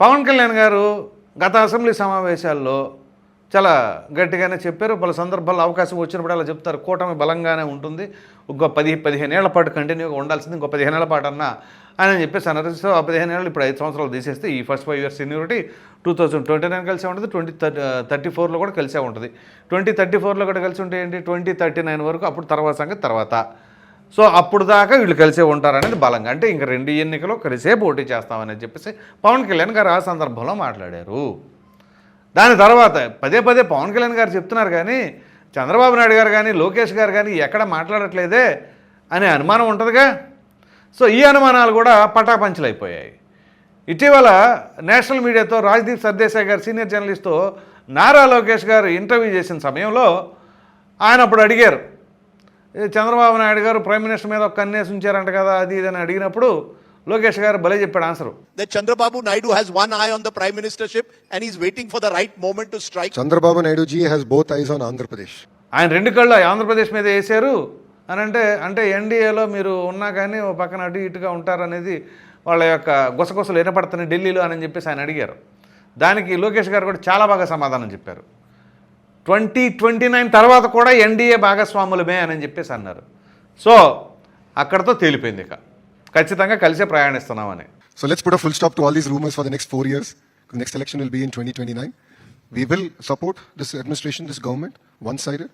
పవన్ కళ్యాణ్ గారు గత అసెంబ్లీ సమావేశాల్లో చాలా గట్టిగానే చెప్పారు. పలు సందర్భాల్లో అవకాశం వచ్చినప్పుడు అలా చెప్తారు. కూటమి బలంగానే ఉంటుంది. ఇంకో పది పదిహేను ఏళ్ళ పాటు కంటిన్యూగా ఉండాల్సింది. ఇంకో పదిహేను ఏళ్ళ పాటు అన్నా అని చెప్పేసి అనరిస్తూ ఆ పదిహేను ఏళ్ళు ఇప్పుడు ఐదు సంవత్సరాలు తీసేస్తే ఈ first five years seniority two thousand twenty nine కలిసే ఉంటుంది. ట్వంటీ థర్టీ ఫోర్లో కూడా కలిసే ఉంటుంది. ట్వంటీ థర్టీ ఫోర్లో కూడా కలిసి ఉంటే ఏంటి? ట్వంటీ థర్టీ నైన్ వరకు అప్పుడు తర్వాత సంగతి తర్వాత. సో అప్పుడు దాకా వీళ్ళు కలిసే ఉంటారనేది బలంగా. అంటే ఇంక రెండు ఎన్నికలు కలిసే పోటీ చేస్తామని చెప్పేసి పవన్ కళ్యాణ్ గారు ఆ సందర్భంలో మాట్లాడారు. దాని తర్వాత పదే పదే పవన్ కళ్యాణ్ గారు చెప్తున్నారు కానీ చంద్రబాబు నాయుడు గారు కానీ లోకేష్ గారు కానీ ఎక్కడ మాట్లాడట్లేదే అనే అనుమానం ఉంటుందిగా. సో ఈ అనుమానాలు కూడా పటాపంచలైపోయాయి. ఇటీవల నేషనల్ మీడియాతో రాజ్దీప్ సర్దేశాయ్ గారు సీనియర్ జర్నలిస్ట్తో నారా లోకేష్ గారు ఇంటర్వ్యూ చేసిన సమయంలో ఆయన అప్పుడు అడిగారు చంద్రబాబు నాయుడు గారు ప్రైమ్ మినిస్టర్ మీద ఒక కన్నేసి ఉంచారంట కదా అది ఇది అని అడిగినప్పుడు లోకేష్ గారు భలే చెప్పాడు answer Naidu has one eye on the prime ministership and he's waiting for the right moment to strike. Chandrababu Naidu ji has both eyes on Andhra Pradesh. ఆయన రెండు కళ్ళు ఆంధ్రప్రదేశ్ మీద వేశారు అని అంటే అంటే ఎన్డీఏలో మీరు ఉన్నా కానీ ఓ పక్కన అటు ఇటుగా ఉంటారనేది వాళ్ళ యొక్క గుసగుసలు వినపడుతున్నాయి ఢిల్లీలో అని చెప్పేసి ఆయన అడిగారు దానికి లోకేష్ గారు కూడా చాలా బాగా సమాధానం చెప్పారు ట్వంటీ ట్వంటీ నైన్ తర్వాత కూడా ఎన్డీఏ భాగస్వాములమే అని చెప్పేసి అన్నారు. సో అక్కడతో తేలిపోయింది ఇక. ఖచ్చితంగా కలిసే ప్రయాణిస్తున్నామని. So let's put full stop to all these rumours for the next four years next election will be in twenty twenty nine we will support this administration this government one side